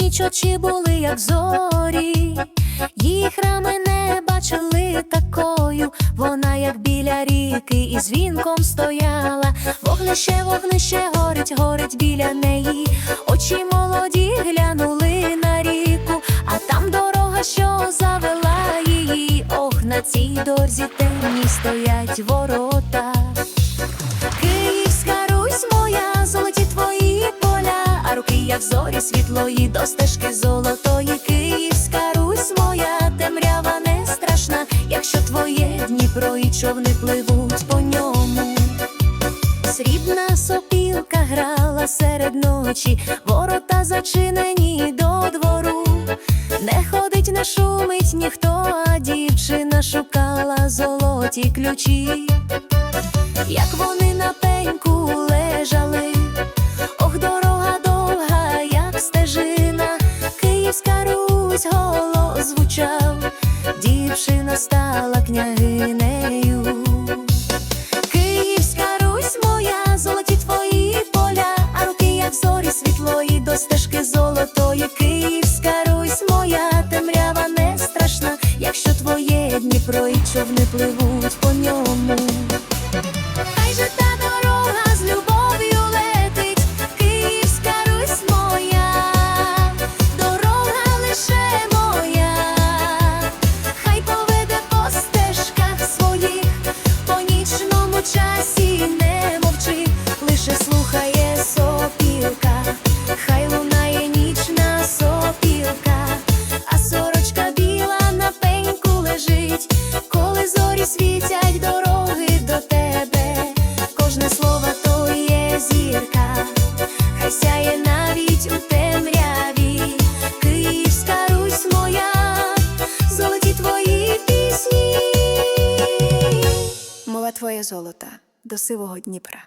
ніч очі були, як зорі. Їх рами не бачили такою. Вона, як біля ріки, із вінком стояла. Вогнище, вогнище горить, горить біля неї. Очі молоді глянули на ріку, а там дорога, що завела її. Ох, на цій дорзі темні стоять ворота. Зорі світлої, до стежки золотої. Київська Русь моя, темрява не страшна, якщо твоє Дніпро і човни пливуть по ньому. Срібна сопілка грала серед ночі, ворота зачинені до двору. Не ходить, не шумить ніхто, а дівчина шукала золоті ключі. Як вони на пеньку лежали, Голос звучав, дівчина стала княгинею. Київська Русь моя, золоті твої поля, а руки, як зорі світлої, до стежки золотої. Київська Русь моя, темрява не страшна, якщо твоє Дніпро і човни пливуть по ньому. Хай же та дорога з любов'ю золота до сивого Дніпра.